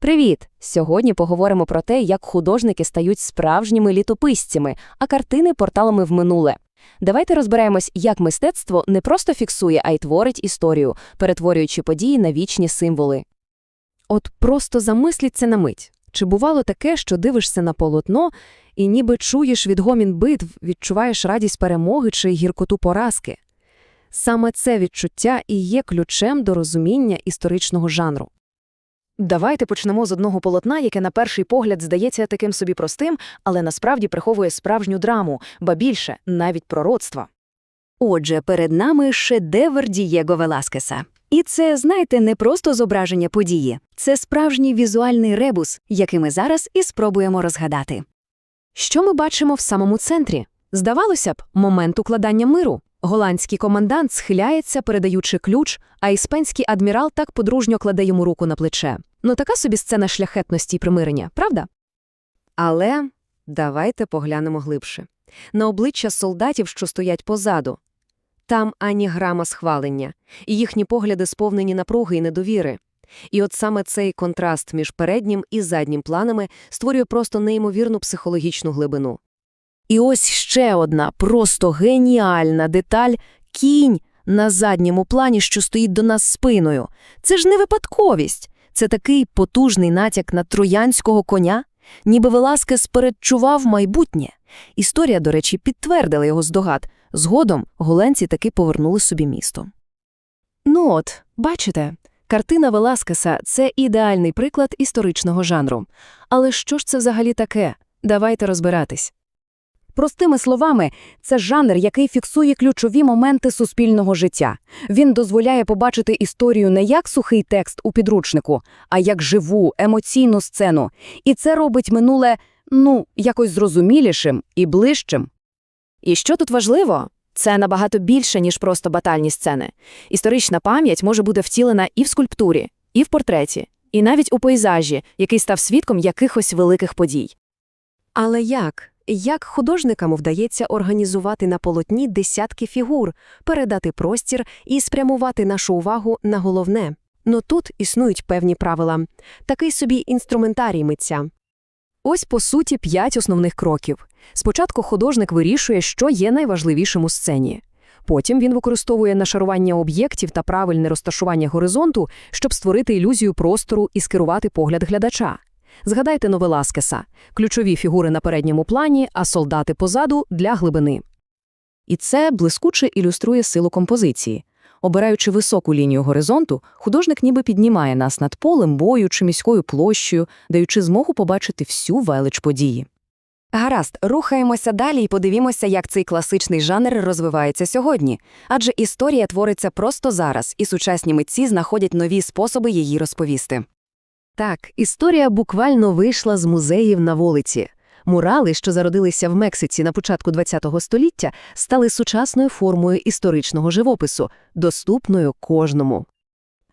Привіт! Сьогодні поговоримо про те, як художники стають справжніми літописцями, а картини порталами в минуле. Давайте розберемось, як мистецтво не просто фіксує, а й творить історію, перетворюючи події на вічні символи. От просто замисліться на мить. Чи бувало таке, що дивишся на полотно і ніби чуєш відгомін битв, відчуваєш радість перемоги чи гіркоту поразки? Саме це відчуття і є ключем до розуміння історичного жанру. Давайте почнемо з одного полотна, яке на перший погляд здається таким собі простим, але насправді приховує справжню драму, ба більше навіть пророцтва. Отже, перед нами шедевр Дієго Веласкеса. І це, знаєте, не просто зображення події, це справжній візуальний ребус, який ми зараз і спробуємо розгадати. Що ми бачимо в самому центрі? Здавалося б, момент укладання миру. Голландський командант схиляється, передаючи ключ, а іспанський адмірал так подружньо кладе йому руку на плече. Ну така собі сцена шляхетності й примирення, правда? Але давайте поглянемо глибше. На обличчя солдатів, що стоять позаду. Там ані грама схвалення, і їхні погляди сповнені напруги і недовіри. І от саме цей контраст між переднім і заднім планами створює просто неймовірну психологічну глибину. І ось ще одна просто геніальна деталь – кінь на задньому плані, що стоїть до нас спиною. Це ж не випадковість. Це такий потужний натяк на троянського коня, ніби Веласкес передчував майбутнє. Історія, до речі, підтвердила його здогад. Згодом голенці таки повернули собі місто. Ну от, бачите, картина Веласкеса – це ідеальний приклад історичного жанру. Але що ж це взагалі таке? Давайте розбиратись. Простими словами, це жанр, який фіксує ключові моменти суспільного життя. Він дозволяє побачити історію не як сухий текст у підручнику, а як живу, емоційну сцену. І це робить минуле, ну, якось зрозумілішим і ближчим. І що тут важливо? Це набагато більше, ніж просто батальні сцени. Історична пам'ять може бути втілена і в скульптурі, і в портреті, і навіть у пейзажі, який став свідком якихось великих подій. Але як? Як художникам вдається організувати на полотні десятки фігур, передати простір і спрямувати нашу увагу на головне? Ну тут існують певні правила. Такий собі інструментарій митця. Ось, по суті, п'ять основних кроків. Спочатку художник вирішує, що є найважливішим у сцені. Потім він використовує нашарування об'єктів та правильне розташування горизонту, щоб створити ілюзію простору і скерувати погляд глядача. Згадайте Новеласкеса – ключові фігури на передньому плані, а солдати позаду – для глибини. І це блискуче ілюструє силу композиції. Обираючи високу лінію горизонту, художник ніби піднімає нас над полем бою чи міською площею, даючи змогу побачити всю велич події. Гаразд, рухаємося далі і подивімося, як цей класичний жанр розвивається сьогодні. Адже історія твориться просто зараз, і сучасні митці знаходять нові способи її розповісти. Так, історія буквально вийшла з музеїв на вулиці. Мурали, що зародилися в Мексиці на початку ХХ століття, стали сучасною формою історичного живопису, доступною кожному.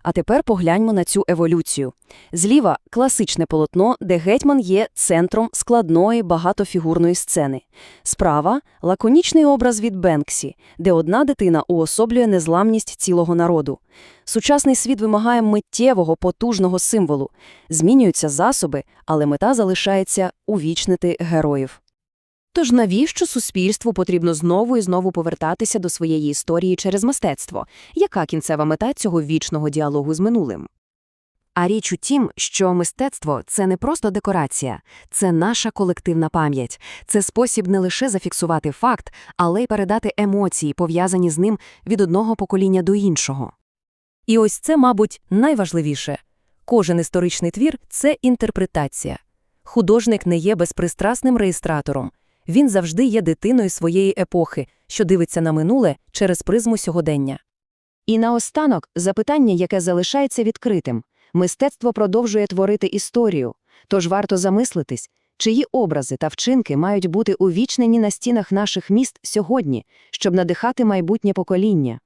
А тепер погляньмо на цю еволюцію. Зліва – класичне полотно, де гетьман є центром складної багатофігурної сцени. Справа – лаконічний образ від Бенксі, де одна дитина уособлює незламність цілого народу. Сучасний світ вимагає миттєвого, потужного символу. Змінюються засоби, але мета залишається увічнити героїв. Тож навіщо суспільству потрібно знову і знову повертатися до своєї історії через мистецтво? Яка кінцева мета цього вічного діалогу з минулим? А річ у тім, що мистецтво – це не просто декорація, це наша колективна пам'ять, це спосіб не лише зафіксувати факт, але й передати емоції, пов'язані з ним від одного покоління до іншого. І ось це, мабуть, найважливіше. Кожен історичний твір – це інтерпретація. Художник не є безпристрасним реєстратором. Він завжди є дитиною своєї епохи, що дивиться на минуле через призму сьогодення. І наостанок запитання, яке залишається відкритим. Мистецтво продовжує творити історію, тож варто замислитись, чиї образи та вчинки мають бути увічнені на стінах наших міст сьогодні, щоб надихати майбутнє покоління.